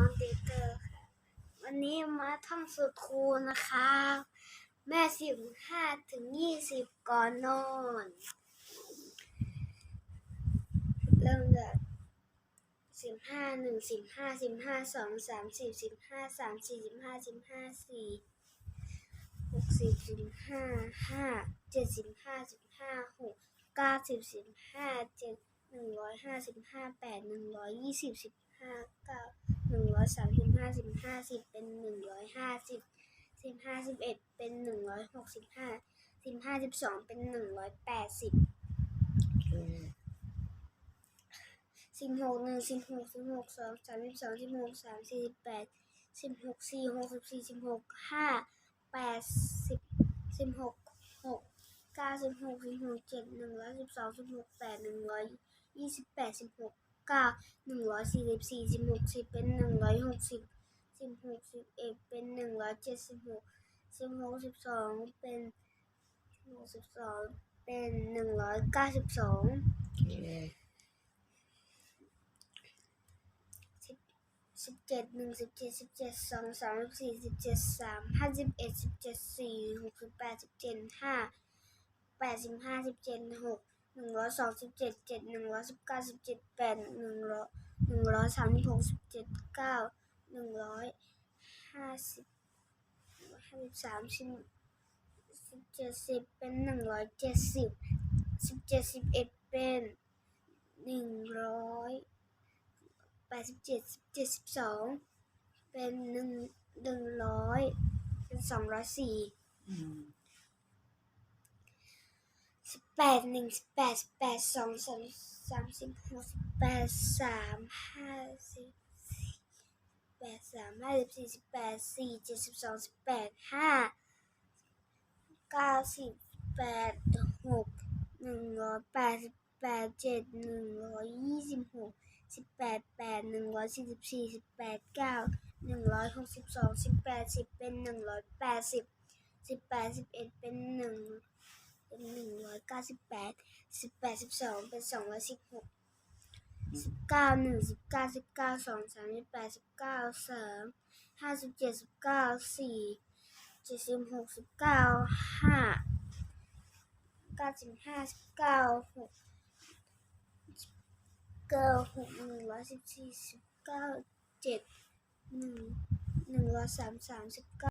น้องเดเตอร์ค่ะวันนี้มาท่องสูตรคูณนะคะ แม่สิบห้าถึงยี่สิบก่อนนอน เริ่มจากสิบห้าหนึ่งสิบห้าสิบห้าสองสามสี่สิบห้าสามสี่สิบห้าสิบห้าสี่หกสิบสิบห้าห้าเจ็ดสิบห้าสิบห้าหกเก้าสิบสิบห้าเจ็ดหนึ่งร้อยห้าสิบห้าแปดหนึ่งร้อยยี่สิบสิบห้าเก้า หนึ่งร้อยสามสิบห้าสิบห้าสิบเป็นหนึ่งร้อยห้าสิบสิบห้าสิบเอ็ดเป็นหนึ่งร้อยหกสิบห้าสิบห้าสิบสองเป็นหนึ่งร้อยแปดสิบสิบหกหนึ่งสิบหกสิบหกสองสามสิบสองสิบหกสามสี่สิบแปดสิบหกสี่หกสิบสี่สิบหกห้าแปดสิบสิบหกหกเก้าสิบหกสิบหกเจ็ดหนึ่งร้อยสิบสองสิบหกแปดหนึ่งร้อยยี่สิบแปดสิบหก เก้าหนึ่งร้อยสี่สิบสี่สิบหกสิบเป็นหนึ่งร้อยหกสิบสิบหกสิบเอ็ดเป็นหนึ่งร้อยเจ็ดสิบหกสิบหกสิบสองเป็นหกสิบสองเป็นหนึ่งร้อยเก้าสิบสองสิบเจ็ดหนึ่งสิบเจ็ดสิบเจ็ดสองสามสิบสี่สิบเจ็ดสามห้าสิบเอ็ดสิบเจ็ดสี่หกสิบแปดสิบเจ็ดห้าแปดสิบห้าสิบเจ็ดหก นึ่งร้อยสองสิบเจ็ดเจ็ดหนึ่งร้อยสิบเก้าสิบเจ็ดแปดหนึ่งร้อยหนึ่งร้อยสามสิบหกสิบเจ็ดเก้าหนึ่งร้อยห้าสิบห้าสิบสามสิบสิบเจ็ดสิบเป็นหนึ่งร้อยเจ็ดสิบสิบเจ็ดสิบเอ็ดเป็นหนึ่งร้อยแปดสิบเจ็ดสิบเจ็ดสิบสองเป็นหนึ่งหนึ่งร้อยเป็นสองร้อยสี่ สิบแปดหนึ่งสิบแปดสิบแปดสองสามสามสิบหกสิบแปดสามห้าสิบสี่แปดสามห้าสิบสี่สิบแปดสี่เจ็ดสิบสองสิบแปดห้าเก้าสิบแปดหกหนึ่งร้อยแปดสิบแปดเจ็ดหนึ่งร้อยยี่สิบหกสิบแปดแปดหนึ่งร้อยสี่สิบสี่สิบแปดเก้าหนึ่งร้อยหกสิบสองสิบแปดสิบเป็นหนึ่งร้อยแปดสิบสิบแปดสิบเอ็ดเป็นหนึ่ง เก้าสิบแปดสิบแปดสิบสองเป็นสองร้อยสิบหกสิบเก้าหนึ่งสิบเก้าสิบเก้าสองสามสิบแปดสิบเก้าสามห้าสิบเจ็ดสิบเก้าสี่เจ็ดสิบหกสิบเก้าห้าเก้าสิบห้าสิบเก้าหกเก้าหกหนึ่งร้อยสิบสี่สิบเก้าเจ็ดหนึ่งหนึ่งร้อยสามสามสิบเก้า